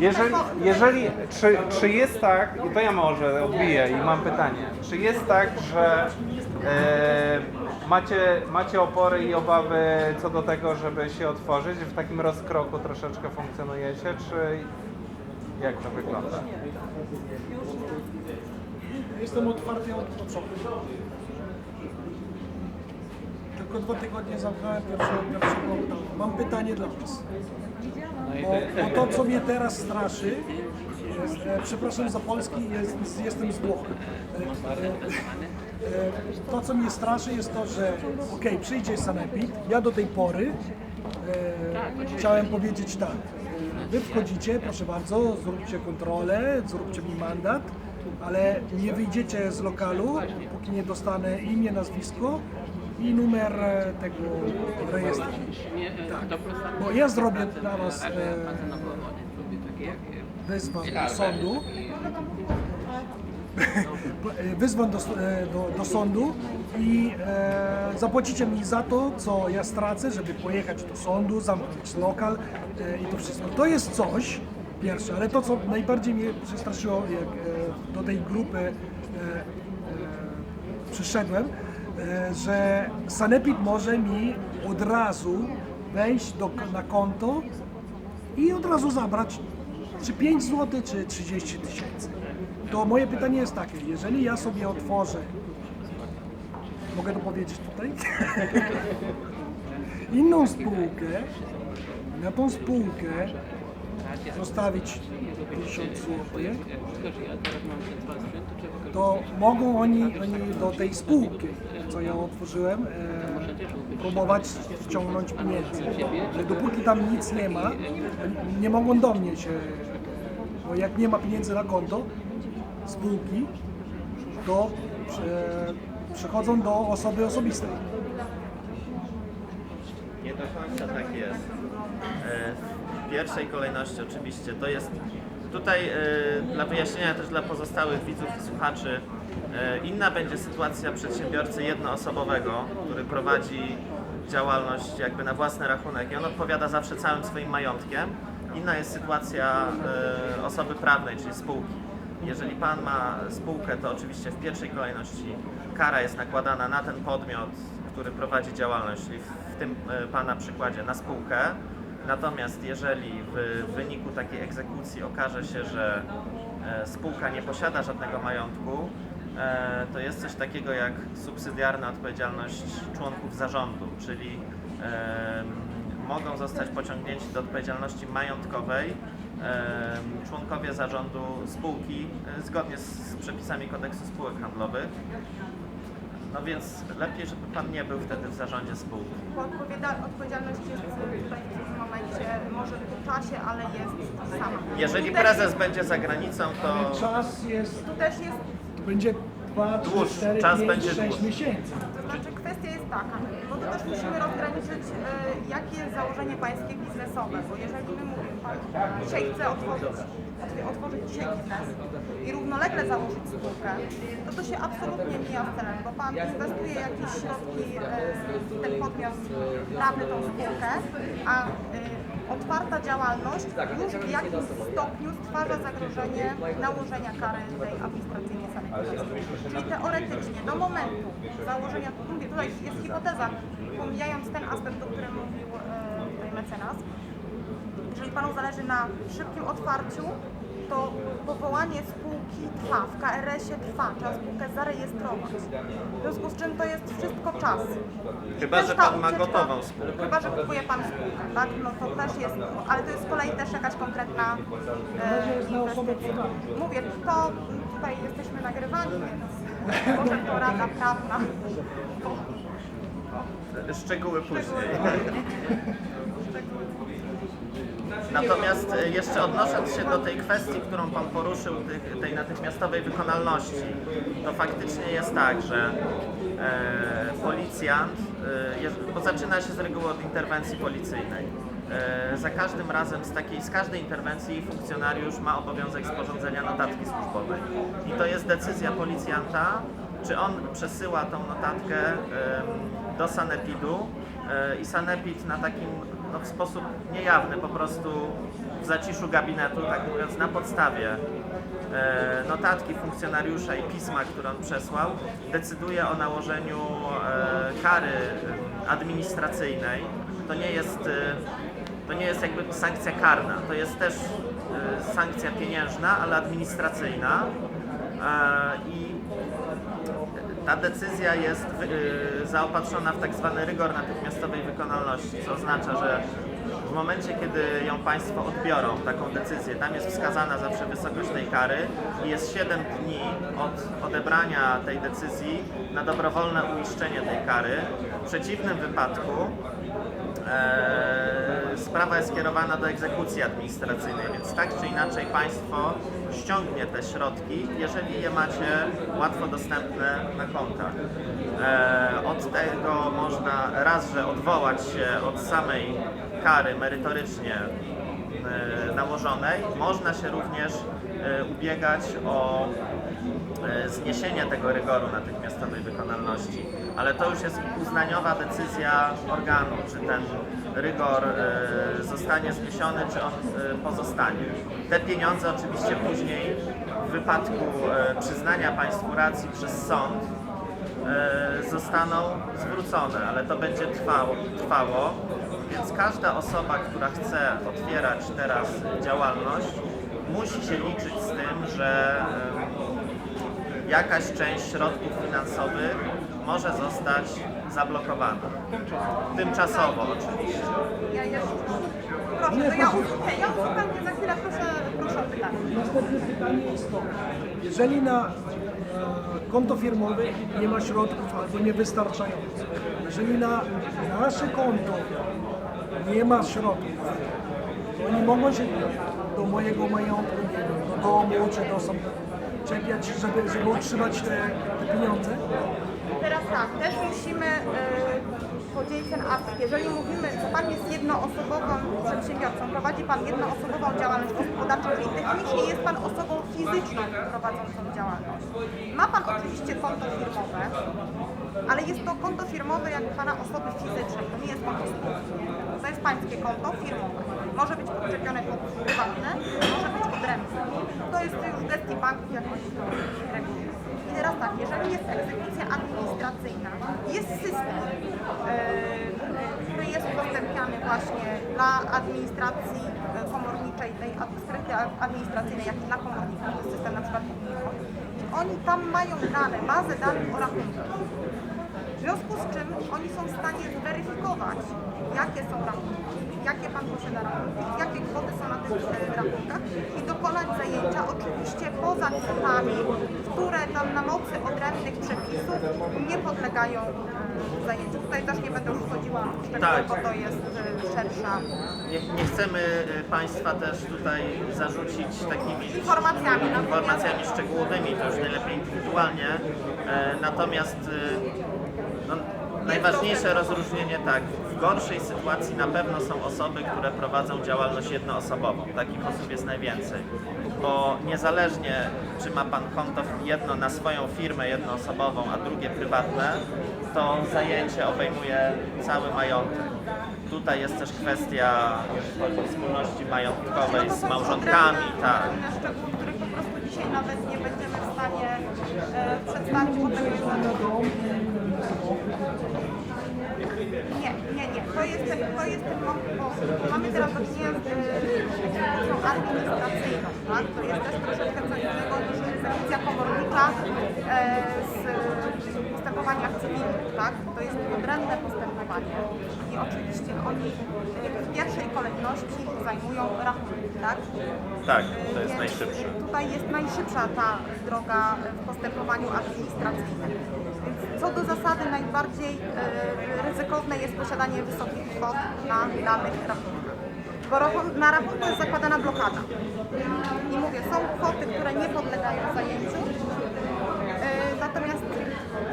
Jeżeli, jeżeli czy, czy jest tak, i to ja może odbiję i mam pytanie, czy jest tak, że e, macie, macie opory i obawy co do tego, żeby się otworzyć, w takim rozkroku troszeczkę funkcjonujecie, czy jak to wygląda? Jestem otwarty od początku. Tylko dwa tygodnie zamknąłem pierwszego, pierwszego lockdownu. Mam pytanie dla Was. Bo, bo to, co mnie teraz straszy, jest, e, przepraszam za polski, jest, jestem z Włoch. E, e, to, co mnie straszy, jest to, że okej, przyjdzie sanepid, ja do tej pory e, chciałem powiedzieć tak, wy wchodzicie, proszę bardzo, zróbcie kontrolę, zróbcie mi mandat, ale nie wyjdziecie z lokalu, póki nie dostanę imię, nazwisko i numer e, tego rejestru. Tak. Bo ja zrobię dla was e, do sądu, wyzwę do, e, do, do sądu i e, zapłacicie mi za to, co ja stracę, żeby pojechać do sądu, zamknąć lokal e, i to wszystko. To jest coś, pierwsze, ale to, co najbardziej mnie przestraszyło, jak e, do tej grupy e, e, przyszedłem, że Sanepid może mi od razu wejść do, na konto i od razu zabrać czy 5 zł, czy 30 tysięcy. To moje pytanie jest takie, jeżeli ja sobie otworzę, mogę to powiedzieć tutaj? Inną spółkę, na tą spółkę zostawić 1000 zł, to mogą oni, oni do tej spółki, co ja otworzyłem, e, próbować ściągnąć pieniędzy. Ale dopóki tam nic nie ma, nie mogą do mnie się, bo jak nie ma pieniędzy na konto spółki, to prze, przechodzą do osoby osobistej. Nie do końca tak jest. Pierwszej kolejności oczywiście to jest tutaj e, dla wyjaśnienia też dla pozostałych widzów i słuchaczy e, inna będzie sytuacja przedsiębiorcy jednoosobowego, który prowadzi działalność jakby na własny rachunek i on odpowiada zawsze całym swoim majątkiem. Inna jest sytuacja e, osoby prawnej, czyli spółki. Jeżeli Pan ma spółkę, to oczywiście w pierwszej kolejności kara jest nakładana na ten podmiot, który prowadzi działalność, czyli w tym Pana przykładzie na spółkę. Natomiast jeżeli w wyniku takiej egzekucji okaże się, że e, spółka nie posiada żadnego majątku, e, to jest coś takiego jak subsydiarna odpowiedzialność członków zarządu, czyli mogą zostać pociągnięci do odpowiedzialności majątkowej członkowie zarządu spółki e, zgodnie z, przepisami kodeksu spółek handlowych. No więc lepiej, żeby pan nie był wtedy w zarządzie spółki. Bo odpowiedzialność jest tutaj w tym momencie, może po czasie, ale jest sama. Jeżeli Tu też prezes jest- będzie za granicą, to Czas jest, Tu też jest, to będzie 2, 3, Dłuższy, 4, czas 5, będzie 6 dłuższy. miesięcy. to znaczy kwestia jest taka, bo tu też musimy rozgraniczyć, e, jakie jest założenie pańskie biznesowe, bo jeżeli my mówimy, pan dzisiaj chce otworzyć, otw- otworzyć dzisiaj biznes i równolegle założyć spółkę, to to się absolutnie mija z celem, bo pan inwestuje jakieś środki e, w ten podmiot prawny, tą spółkę, a e, otwarta działalność już w jakimś stopniu stwarza zagrożenie nałożenia kary tej administracyjnej sanepidowskiej. Czyli teoretycznie do momentu założenia, mówię, tutaj jest hipoteza, pomijając ten aspekt, o którym mówił e, tutaj mecenas, jeżeli Panu zależy na szybkim otwarciu, to powołanie spółki trwa, w KRS-ie trwa, trzeba spółkę zarejestrować. W związku z czym to jest wszystko czas. Chyba, że pan ma gotową spółkę. Chyba, że kupuje Pan spółkę, tak? No to też jest, ale to jest z kolei też jakaś konkretna e, inwestycja. Mówię, to tutaj jesteśmy nagrywani, więc może to rada prawna. szczegóły później. Natomiast e, jeszcze odnosząc się do tej kwestii, którą Pan poruszył, tej natychmiastowej wykonalności, to faktycznie jest tak, że e, policjant, e, bo zaczyna się z reguły od interwencji policyjnej. Za każdym razem z takiej, z każdej interwencji funkcjonariusz ma obowiązek sporządzenia notatki służbowej. I to jest decyzja policjanta, czy on przesyła tą notatkę do sanepidu i sanepid na takim no, w sposób niejawny po prostu w zaciszu gabinetu, tak mówiąc, na podstawie e, notatki funkcjonariusza i pisma, które on przesłał, decyduje o nałożeniu e, kary administracyjnej. To nie jest, e, to nie jest jakby sankcja karna, to jest też e, sankcja pieniężna, ale administracyjna. E, I ta decyzja jest y, zaopatrzona w tak zwany rygor natychmiastowej wykonalności, co oznacza, że w momencie, kiedy ją Państwo odbiorą, taką decyzję, tam jest wskazana zawsze wysokość tej kary i jest 7 dni od odebrania tej decyzji na dobrowolne uiszczenie tej kary. W przeciwnym wypadku e, sprawa jest skierowana do egzekucji administracyjnej, więc tak czy inaczej państwo ściągnie te środki, jeżeli je macie łatwo dostępne na kontach. E, od tego można raz, że odwołać się od samej kary merytorycznie e, nałożonej, można się również e, ubiegać o zniesienie tego rygoru natychmiastowej wykonalności, ale to już jest uznaniowa decyzja organu, czy ten rygor e, zostanie zniesiony, czy on e, pozostanie. Te pieniądze oczywiście później w wypadku e, przyznania Państwu racji przez sąd zostaną zwrócone, ale to będzie trwało, trwało, więc każda osoba, która chce otwierać teraz działalność, musi się liczyć z tym, że jakaś część środków finansowych może zostać zablokowana. Tymczasowo oczywiście. Ja jeszcze... Proszę, to ja ja uzupełnię za chwilę, proszę, proszę o pytanie. Następne pytanie jest to, jeżeli na e, konto firmowe nie ma środków albo niewystarczająco, jeżeli na nasze konto nie ma środków, to oni mogą się do mojego majątku, do domu czy do sam czepiać, żeby, żeby utrzymać te, te pieniądze? Teraz tak, też musimy y, podzielić ten aspekt. Jeżeli mówimy, że Pan jest jednoosobowym przedsiębiorcą, prowadzi Pan jednoosobową działalność gospodarczą, czyli technicznie jest Pan osobą fizyczną prowadzącą działalność. Ma Pan oczywiście konto firmowe, ale jest to konto firmowe jak Pana osoby fizycznej, to nie jest konto spółki. To jest Pańskie konto firmowe. Może być podczepione pod prywatne, może być odrębne. To jest już gestii banków, jak oni to regulują. I teraz tak, jeżeli jest egzekucja administracyjna, jest system, yy, który jest udostępniany właśnie dla administracji yy, komorniczej, tej administracyjnej, jak i dla komorników, to jest system na przykład. I oni tam mają dane, bazę danych o rachunkach. W związku z czym oni są w stanie zweryfikować, jakie są rachunki, jakie Pan posiada rachunki, jakie kwoty są na tych e, rachunkach i dokonać zajęcia oczywiście poza kwotami, które tam na mocy odrębnych przepisów nie podlegają e, zajęciu. Tutaj też nie będę już wchodziła w szczegóły, Tak. bo to jest e, szersza Nie, nie chcemy y, Państwa też tutaj zarzucić takimi informacjami. Natomiast informacjami szczegółowymi, to już najlepiej indywidualnie. E, Natomiast y, no, najważniejsze rozróżnienie tak, w gorszej sytuacji na pewno są osoby, które prowadzą działalność jednoosobową. Takich osób jest najwięcej. Bo niezależnie czy ma Pan konto jedno na swoją firmę jednoosobową, a drugie prywatne, to zajęcie obejmuje cały majątek. Tutaj jest też kwestia wspólności majątkowej z małżonkami, tak. dzisiaj nawet nie będziemy w stanie e, przedstawić, bo tego jest Nie, nie, nie. To jest ten, to jest ten bo mamy teraz do czynienia z e, egzekucją administracyjną, tak? To jest też troszeczkę co innego niż egzekucja komornicza e, z postępowaniach cywilnych, tak? To jest odrębne postępowanie i oczywiście oni e, w pierwszej kolejności zajmują rachunki, tak? Tak, to jest Więc najszybsze. Tutaj jest najszybsza ta droga w postępowaniu administracyjnym. Co do zasady najbardziej e, ryzykowne jest posiadanie wysokich kwot na danych rachunkach. Bo na rachunku jest zakładana blokada. I mówię, są kwoty, które nie podlegają zajęciu, e, natomiast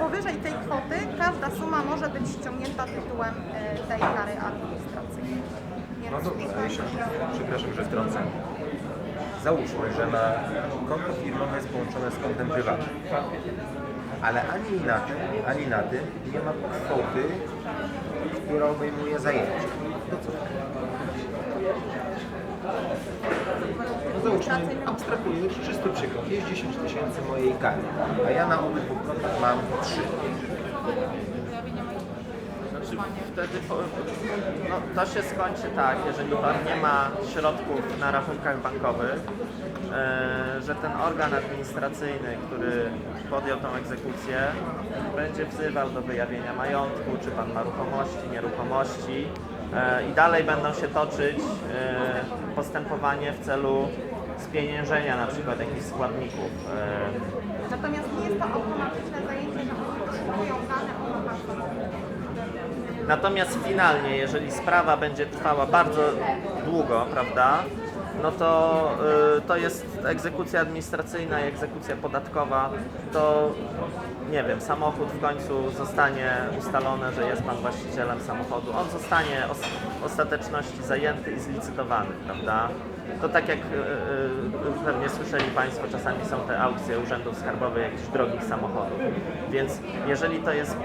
powyżej tej kwoty każda suma może być ściągnięta tytułem e, tej kary administracyjnej. Więc No dobrze, tutaj- a jeśli, przepraszam, że wtrącę. Załóżmy, że na konto firmowe jest połączone z kontem prywatnym. Ale ani na tym, ani na tym nie ma kwoty, która obejmuje zajęcie. To co? załóżmy, abstrahując, czysty przykład, jest 10 tysięcy mojej kary, a ja na obydwu kontach mam 3. Wtedy po, no, to się skończy tak, jeżeli Pan nie ma środków na rachunkach bankowych, e, że ten organ administracyjny, który podjął tą egzekucję, będzie wzywał do wyjawienia majątku, czy Pan ma ruchomości, nieruchomości e, i dalej będą się toczyć e, postępowanie w celu spieniężenia na przykład jakichś składników. E, Natomiast nie jest to automatyczne zajęcie, że oni potrzebują dane Natomiast finalnie, jeżeli sprawa będzie trwała bardzo długo, prawda, no to, y, to jest egzekucja administracyjna i egzekucja podatkowa, to nie wiem, samochód w końcu zostanie ustalone, że jest pan właścicielem samochodu. On zostanie os- ostateczności zajęty i zlicytowany, prawda? To tak jak y, y, pewnie słyszeli Państwo, czasami są te aukcje urzędów skarbowych jakichś drogich samochodów. Więc jeżeli to jest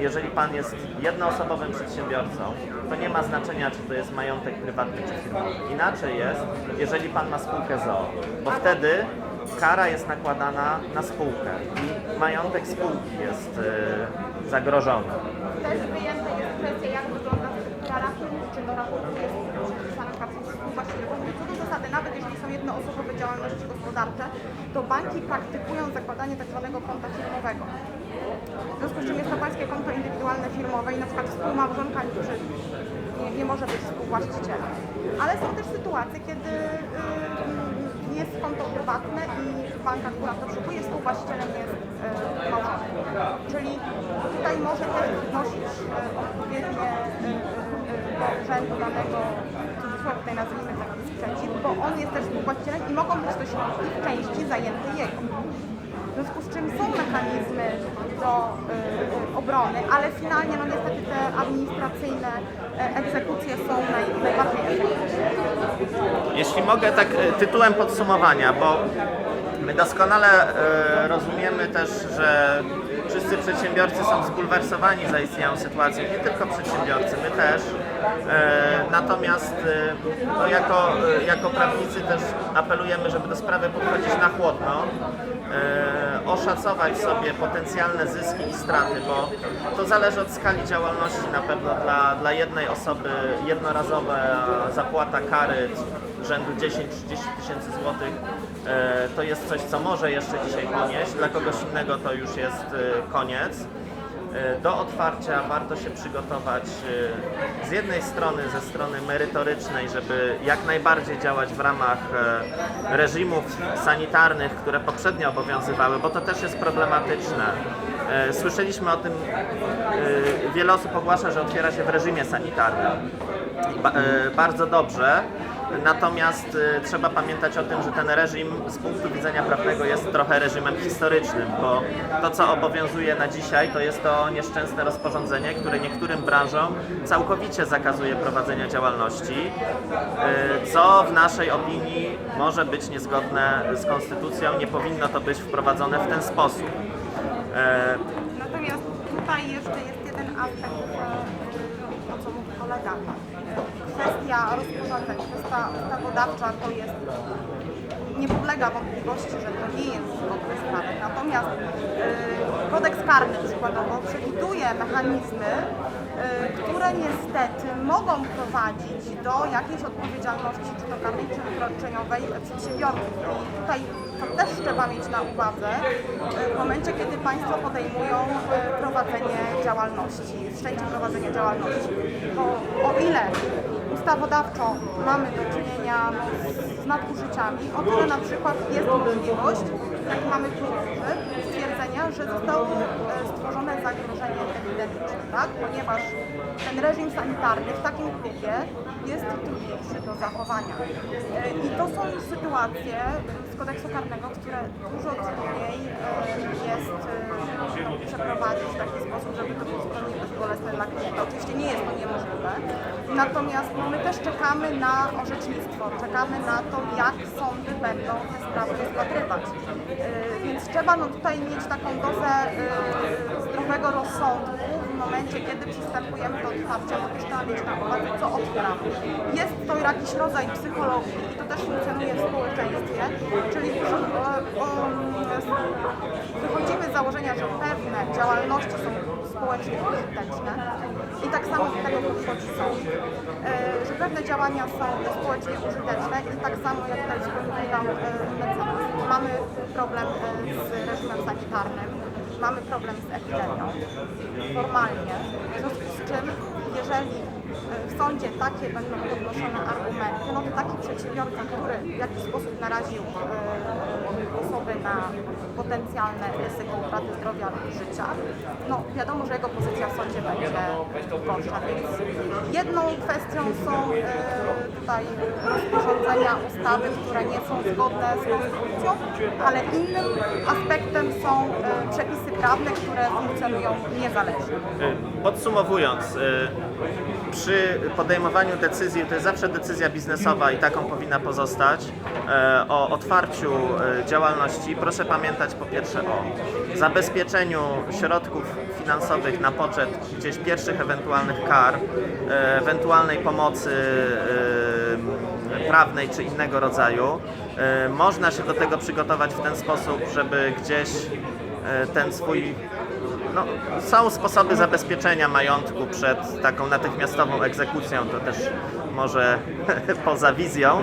jeżeli Pan jest jednoosobowym przedsiębiorcą, to nie ma znaczenia, czy to jest majątek prywatny czy firmowy. Inaczej jest, jeżeli Pan ma spółkę ZOO, bo wtedy kara jest nakładana na spółkę i majątek spółki jest y, zagrożony. Też wyjęta jest kwestia, jak wygląda rachunku, czy do rachunku jest przypisana kapsuł współwłaściciela. Co do zasady, nawet jeżeli są jednoosobowe działalności gospodarcze, to banki praktykują zakładanie tak zwanego konta firmowego. W związku z czym jest to pańskie konto indywidualne firmowe i na przykład współmałżonka nie, nie może być współwłaścicielem. Ale są też sytuacje, kiedy y, jest konto prywatne i banka, która to szukuje, współwłaścicielem jest y, małżonek. Czyli tutaj może też wnosić y, odpowiednie do urzędu danego, cudzysłowie tutaj nazwijmy taki sprzeciw, bo on jest też współwłaścicielem i mogą być to środki w części zajęte jego. Związku z czym są mechanizmy do y, y, obrony, ale finalnie no niestety te administracyjne y, egzekucje są naj, najbardziej. Jeśli mogę tak e, tytułem podsumowania, bo my doskonale e, rozumiemy też, że wszyscy przedsiębiorcy są zbulwersowani zaistniałą sytuacją, nie tylko przedsiębiorcy, my też. E, Natomiast e, no jako, e, jako prawnicy też apelujemy, żeby do sprawy podchodzić na chłodno, e, oszacować sobie potencjalne zyski i straty, bo to zależy od skali działalności na pewno dla, dla jednej osoby jednorazowa zapłata kary rzędu 10-30 tysięcy złotych e, to jest coś, co może jeszcze dzisiaj ponieść, dla kogoś innego to już jest e, koniec. E, Do otwarcia warto się przygotować e, z jednej strony ze strony merytorycznej, żeby jak najbardziej działać w ramach e, reżimów sanitarnych, które poprzednio obowiązywały, bo to też jest problematyczne. Słyszeliśmy o tym, wiele osób ogłasza, że otwiera się w reżimie sanitarnym. Bardzo dobrze. Natomiast e, trzeba pamiętać o tym, że ten reżim z punktu widzenia prawnego jest trochę reżimem historycznym, bo to, co obowiązuje na dzisiaj, to jest to nieszczęsne rozporządzenie, które niektórym branżom całkowicie zakazuje prowadzenia działalności, e, co w naszej opinii może być niezgodne z konstytucją. Nie powinno to być wprowadzone w ten sposób. E, Natomiast tutaj jeszcze jest jeden aspekt, e, o co mówi kolega. Kwestia rozporządzeń, kwestia ustawodawcza to jest, nie podlega wątpliwości, że to nie jest z prawem. Natomiast e, kodeks karny przykładowo przewiduje mechanizmy, e, które niestety mogą prowadzić do jakiejś odpowiedzialności, czy to karnej, czy wykroczeniowej przedsiębiorców. I tutaj to też trzeba mieć na uwadze e, w momencie, kiedy państwo podejmują e, prowadzenie działalności, wszczęcie prowadzenia działalności. Bo o ile ustawodawczo mamy do czynienia z- nadużyciami, o tyle na przykład jest możliwość, jak mamy tu stwierdzenia, że zostało e, stworzone zagrożenie epidemiczne, tak? ponieważ ten reżim sanitarny w takim klubie jest trudniejszy do zachowania. E, I to są już sytuacje z kodeksu karnego, które dużo trudniej e, jest przeprowadzić w taki sposób, żeby to było zupełnie bezbolesne dla klienta. Oczywiście nie jest to niemożliwe, natomiast my też czekamy na orzecznictwo, czekamy na to, jak sądy będą te sprawy rozpatrywać. E, Więc trzeba no, tutaj mieć taką dozę e, zdrowego rozsądku w momencie, kiedy przystępujemy do otwarcia, bo też trzeba mieć na uwadze, co otwieramy. Jest to jakiś rodzaj psychologii i to też funkcjonuje w społeczeństwie, czyli o, wychodzimy z założenia, że pewne działalności są społecznie użyteczne i tak samo do tego podchodzi sąd, e, że pewne działania są społecznie użyteczne i tak samo jak tutaj wspominał e, mecenas, mamy problem e, z reżimem sanitarnym, mamy problem z epidemią. Formalnie, w związku z czym jeżeli w sądzie takie będą podnoszone argumenty, no to taki przedsiębiorca, który w jakiś sposób naraził e, osoby na potencjalne ryzyko utraty zdrowia lub życia, no wiadomo, że jego pozycja w sądzie będzie gorsza, więc jedną kwestią są e, tutaj rozporządzenia, ustawy, które nie są zgodne z konstytucją, ale innym aspektem są e, przepisy prawne, które funkcjonują niezależnie. Podsumowując, przy podejmowaniu decyzji, to jest zawsze decyzja biznesowa i taką powinna pozostać, e, o otwarciu e, działalności, proszę pamiętać po pierwsze o zabezpieczeniu środków finansowych na poczet gdzieś pierwszych ewentualnych kar, e, ewentualnej pomocy prawnej czy innego rodzaju. Można się do tego przygotować w ten sposób, żeby gdzieś ten swój no, są sposoby zabezpieczenia majątku przed taką natychmiastową egzekucją, to też może poza wizją.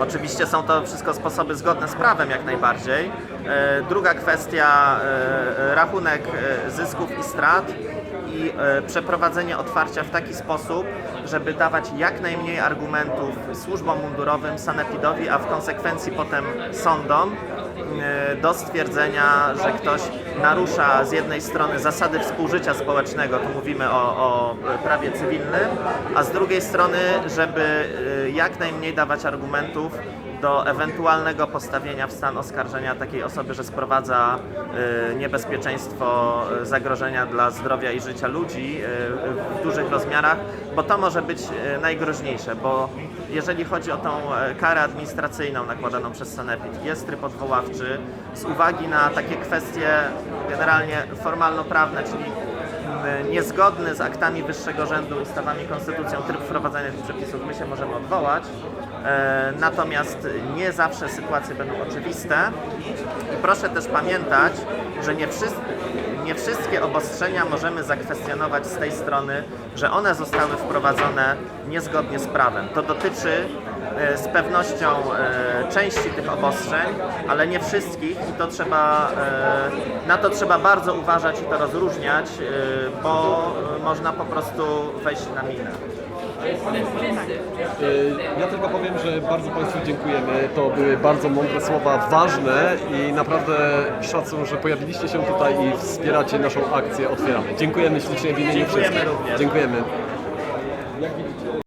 Oczywiście są to wszystko sposoby zgodne z prawem jak najbardziej. E, Druga kwestia, e, rachunek e, zysków i strat i przeprowadzenie otwarcia w taki sposób, żeby dawać jak najmniej argumentów służbom mundurowym, sanepidowi, a w konsekwencji potem sądom do stwierdzenia, że ktoś narusza z jednej strony zasady współżycia społecznego, tu mówimy o, o prawie cywilnym, a z drugiej strony, żeby e, jak najmniej dawać argumentów do ewentualnego postawienia w stan oskarżenia takiej osoby, że sprowadza e, niebezpieczeństwo e, zagrożenia dla zdrowia i życia ludzi e, w dużych rozmiarach, bo to może być najgroźniejsze, bo jeżeli chodzi o tą e, karę administracyjną nakładaną przez Sanepid, jest tryb odwoławczy z uwagi na takie kwestie generalnie formalno-prawne, czyli niezgodny z aktami wyższego rzędu, ustawami, konstytucją tryb wprowadzania tych przepisów, my się możemy odwołać. E, Natomiast nie zawsze sytuacje będą oczywiste. I proszę też pamiętać, że nie, wszyscy, nie wszystkie obostrzenia możemy zakwestionować z tej strony, że one zostały wprowadzone niezgodnie z prawem. To dotyczy z pewnością e, części tych obostrzeń, ale nie wszystkich i to trzeba, e, na to trzeba bardzo uważać i to rozróżniać, e, bo e, można po prostu wejść na minę. Ja tylko powiem, że bardzo Państwu dziękujemy. To były bardzo mądre słowa, ważne i naprawdę szacun, że pojawiliście się tutaj i wspieracie naszą akcję Otwieramy. Dziękujemy ślicznie w imieniu Dziękujemy wszystkich. również. Dziękujemy.